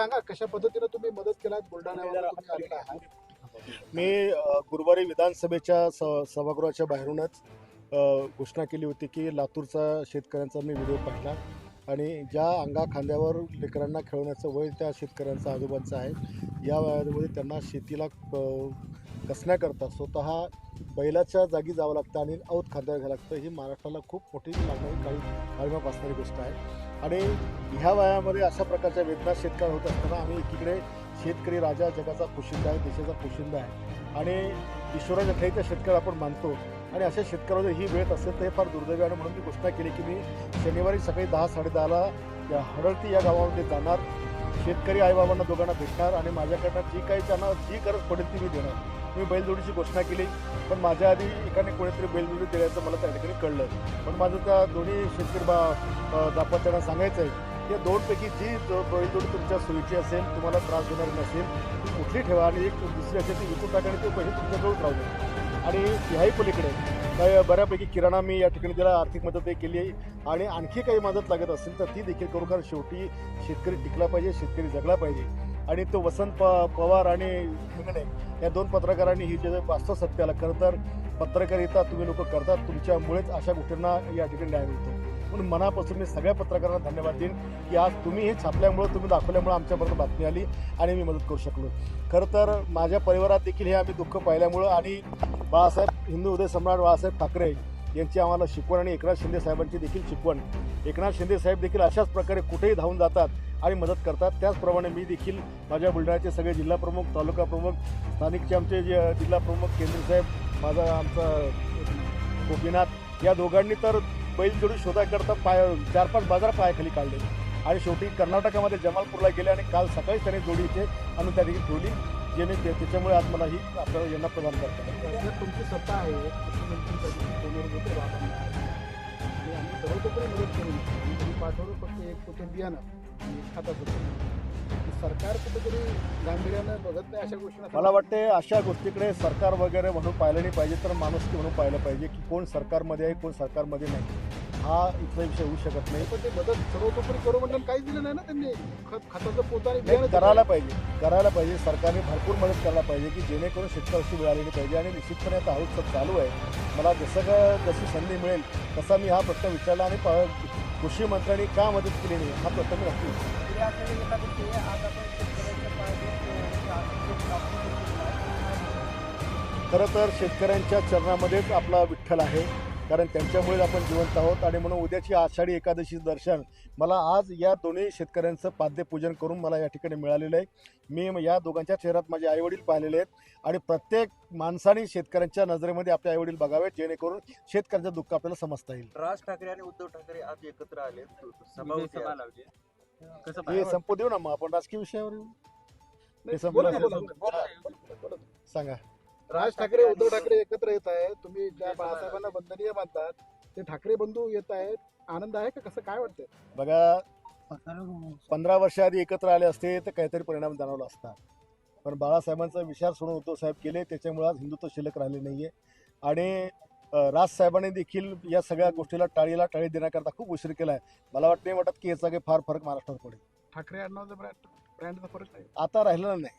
सांगा कशा पद्धतीने तुम्ही मदत केलात? बुलढाण्यावर तुम्ही आलेला आहात. मी गुरुवारी विधानसभेच्या स सभागृहाच्या बाहेरूनच घोषणा केली होती की लातूरचा शेतकऱ्यांचा मी व्हिडिओ पाहिला आणि ज्या अंगा खांद्यावर लेकरांना खेळवण्याचं वय त्या शेतकऱ्यांचं आजोबांचं आहे या वयामध्ये त्यांना शेतीला कसण्याकरता स्वतः बैलाच्या जागी जावं लागतं आणि औत खांद्यावर घ्यावं लागतं. ही महाराष्ट्राला खूप मोठी लागणारी काही काळीमाप असणारी गोष्ट आहे. आणि ह्या वयामध्ये अशा प्रकारच्या वेदना शेतकरी होत असताना आम्ही एकीकडे शेतकरी राजा जगाचा पोशिंदा आहे देशाचा पोशिंदा आहे. आणि ईश्वराच्या ठाईचा शेतकरी आपण मानतो. आणि अशा शेतकऱ्यावर ही वेळ असेल तर हे फार दुर्दैवी आणि म्हणून मी घोषणा केली की मी शनिवारी सकाळी दहा साडेदहाला या हडळती या गावामध्ये जाणार. शेतकरी आईबाबांना दोघांना भेटणार आणि माझ्याकडनं जी काही त्यांना जी गरज पडेल ती मी देणार. मी बैलजोडीची घोषणा केली पण माझ्या आधी एकाने कोणीतरी बैलजोडी देण्याचं मला त्या ठिकाणी कळलं. पण माझं त्या दोन्ही शेतकरी बा अ, दाम्पत्यांना सांगायचं आहे या दोनपैकी जी बैलजोडी तुमच्या सोयीची असेल तुम्हाला त्रास देणारी नसेल ती कुठली ठेवा आणि एक दुसरी असेल ती विकून टाका आणि ते पैसे तुमच्याजवळ राहू दे आणि ह्याही पलीकडे बऱ्यापैकी किराणा मी या ठिकाणी त्याला आर्थिक मदतही केली आहे आणि आणखी काही मदत लागत असेल तर ती देखील करू कारण शेवटी शेतकरी टिकला पाहिजे शेतकरी जगला पाहिजे. आणि तो वसंत प पवार आणि हिंगणे या दोन पत्रकारांनी ही जे वास्तव सत्याला खरं तर पत्रकारिता तुम्ही लोक करतात तुमच्यामुळेच अशा गोष्टींना या ठिकाणी न्याय मिळतो. म्हणून मनापासून मी सगळ्या पत्रकारांना धन्यवाद देईन की आज तुम्ही हे छापल्यामुळं तुम्ही दाखवल्यामुळं आमच्यापर्यंत बातमी आली आणि मी मदत करू शकलो. खरं तर माझ्या परिवारात देखील हे आम्ही दुःख पाहिल्यामुळं आणि बाळासाहेब हिंदू उदय सम्राट बाळासाहेब ठाकरे यांची आम्हाला शिकवण आणि एकनाथ शिंदे साहेबांची देखील शिकवण. एकनाथ शिंदे साहेब देखील अशाच प्रकारे कुठेही धावून जातात आणि मदत करतात. त्याचप्रमाणे मी देखील माझ्या बुलढाण्याचे सगळे जिल्हा प्रमुख तालुका प्रमुख स्थानिकचे आमचे जे जिल्हा प्रमुख केंद्र साहेब माझा आमचा गोपीनाथ या दोघांनी तर बैलजोडी शोधाकरता पाय चार पाच बाजार पायाखाली काढले. आणि शेवटी कर्नाटकामध्ये जमालपूरला गेले आणि काल सकाळीच त्यांनी जोडी इथे आणून त्या ठिकाणी ठेवली जेणे त्याच्यामुळे आज मला ही आपल्याला यांना प्रदान करतात. तुमची सत्ता आहे. आणि आम्ही सर्वतोपरी मदत पाठवलं फक्त एक पोतं बियाणं आणि सरकार कुठेतरी गांभीर्यानं बघत नाही अशा गोष्टी मला वाटते अशा गोष्टीकडे सरकार वगैरे म्हणून पाहिलं नाही पाहिजे तर माणुसकी म्हणून पाहिलं पाहिजे की कोण सरकारमध्ये आहे कोण सरकारमध्ये नाही. हा इथला विषय होऊ शकत नाही. पण ते मदत सर्वतोपरी करू म्हणून काहीच दिलं नाही ना त्यांनी. खत खताचं पोतं आणि बियाणं करायला पाहिजे. करायला पाहिजे. सरकारने भरपूर मदत करायला पाहिजे की जेणेकरून शेतकऱ्याची वेळ आलेली पाहिजे आणि निश्चितपणे आता सब चालू आहे. मला जसं का जशी संधी मिळेल तसा मी हा प्रश्न विचारला आणि प- कृषी मंत्र्यांनी का मदत केली नाही हा प्रश्न मी नक्की. खरं तर शेतकऱ्यांच्या चरणामध्येच आपला विठ्ठल आहे. कारण त्यांच्यामुळेच आपण जिवंत आहोत आणि म्हणून उद्याची आषाढी एकादशी दर्शन मला आज या दोन्ही शेतकऱ्यांचं पाद्यपूजन करून मला या ठिकाणी मिळालेलं आहे. मी या दोघांच्या चेहऱ्यात माझे आईवडील पाहिलेले आहेत आणि प्रत्येक माणसाने शेतकऱ्यांच्या नजरेमध्ये आपले आईवडील बघावेत जेणेकरून शेतकऱ्यांचं दुःख आपल्याला समजता येईल. राज ठाकरे आणि उद्धव ठाकरे आज एकत्र आले. हे? संपू देऊ ना मग आपण राजकीय विषयावर येऊ? हे. सांगा. राज ठाकरे उद्धव ठाकरे एकत्र येत आहेत. तुम्ही ज्या बाळासाहेबांना वंदनीय मानतात ते ठाकरे बंधू येत आहेत. आनंद आहे का? कसं काय वाटतंय? बघा पंधरा वर्षाआधी एकत्र आले असते तर काहीतरी परिणाम जाणवला असता. पण बाळासाहेबांचा विचार सोडून उद्धव साहेब केले त्याच्यामुळे आज हिंदुत्व शिल्लक राहिले नाहीये. आणि अं, राजसाहेबांनी देखील या सगळ्या गोष्टीला टाळीला टाळी देण्याकरता खूप उशीर केला आहे मला वाटत नाही वाटत की याचा काही फार फरक महाराष्ट्रावर पडेल. ठाकरे ब्रँड ब्रँडचा फरक आता राहिलेला नाही.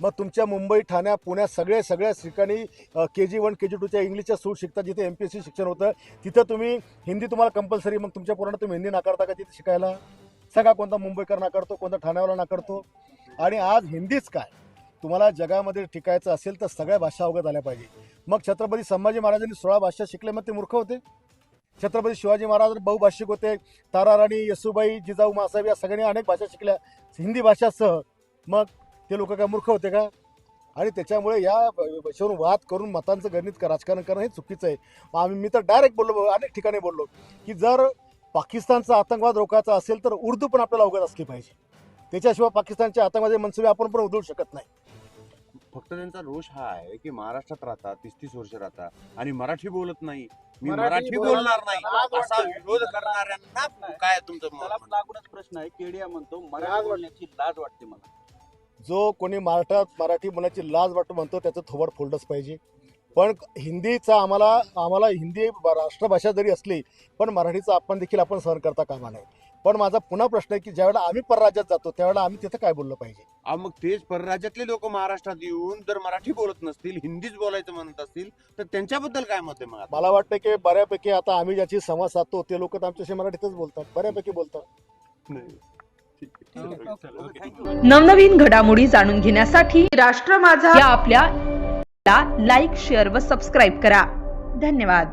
मग तुमच्या मुंबई ठाण्या पुण्यात सगळे सगळ्या ठिकाणी के जी वन के जी टूच्या इंग्लिशच्या सूट शिकतात जिथे एम पी एस सी शिक्षण होतं तिथं तुम्ही हिंदी तुम्हाला कंपल्सरी मग तुमच्या पोरांना तुम्ही हिंदी नाकारता का तिथे शिकायला? सगळा कोणता मुंबईकर नाकारतो कोणता ठाण्यावाला नाकारतो? आणि आज हिंदीच काय? तुम्हाला जगामध्ये टिकायचं असेल तर सगळ्या भाषा अवगत आल्या पाहिजे. मग छत्रपती संभाजी महाराजांनी सोळा भाषा शिकले मग ते मूर्ख होते? छत्रपती शिवाजी महाराज बहुभाषिक होते. तारा राणी येसुबाई जिजाऊ मासाहेब या सगळ्यांनी अनेक भाषा शिकल्या. हिंदी भाषासह मग ते लोक काय मूर्ख होते का? आणि त्याच्यामुळे या भाषेवरून वाद करून मतांचं गणित राजकारण करणं हे चुकीचं आहे. मग आम्ही मी तर डायरेक्ट बोललो अनेक ठिकाणी बोललो की जर पाकिस्तानचा आतंकवाद रोखायचा असेल तर उर्दू पण आपल्याला अवगत असली पाहिजे. त्याच्याशिवाय पाकिस्तानच्या आतंकवादी मनसुबे आपण पण उधळू शकत नाही. फक्त त्यांचा रोष हा आहे की महाराष्ट्रात राहतात तीस तीस वर्ष राहतात आणि मराठी बोलत नाही. मी मराठी बोलणार नाही. असा. विरोध करणाऱ्यांना काय तुमचं लागूनच प्रश्न आहे. केडिया म्हणतो मराठी. बोलण्याची लाज वाटते मला. जो कोणी मराठात मराठी बोलण्याची लाज वाटतो म्हणतो त्याचं थोबड फोडलंच पाहिजे. पण हिंदीचा आम्हाला आम्हाला हिंदी राष्ट्रभाषा जरी असली पण मराठीचा अपमान देखील आपण सहन करता कामा नये. पण माझा पुन्हा प्रश्न आहे की ज्यावेळेला आम्ही परराज्यात जातो त्यावेळेला आम्ही तिथं काय बोललं पाहिजे? मग तेच परराज्यातले लोक महाराष्ट्रात येऊन जर मराठी बोलत नसतील हिंदीच बोलायचं म्हणत असतील तर त्यांच्याबद्दल काय मत आहे मग आता? मला वाटतं की बऱ्यापैकी आता आम्ही ज्याची संवाद साधतो ते लोक तर आमच्याशी मराठीतच बोलतात बऱ्यापैकी बोलतात. नवनवीन घडामोडी जाणून घेण्यासाठी राष्ट्र माझा या आपल्या लाईक शेअर व सबस्क्राईब करा. धन्यवाद.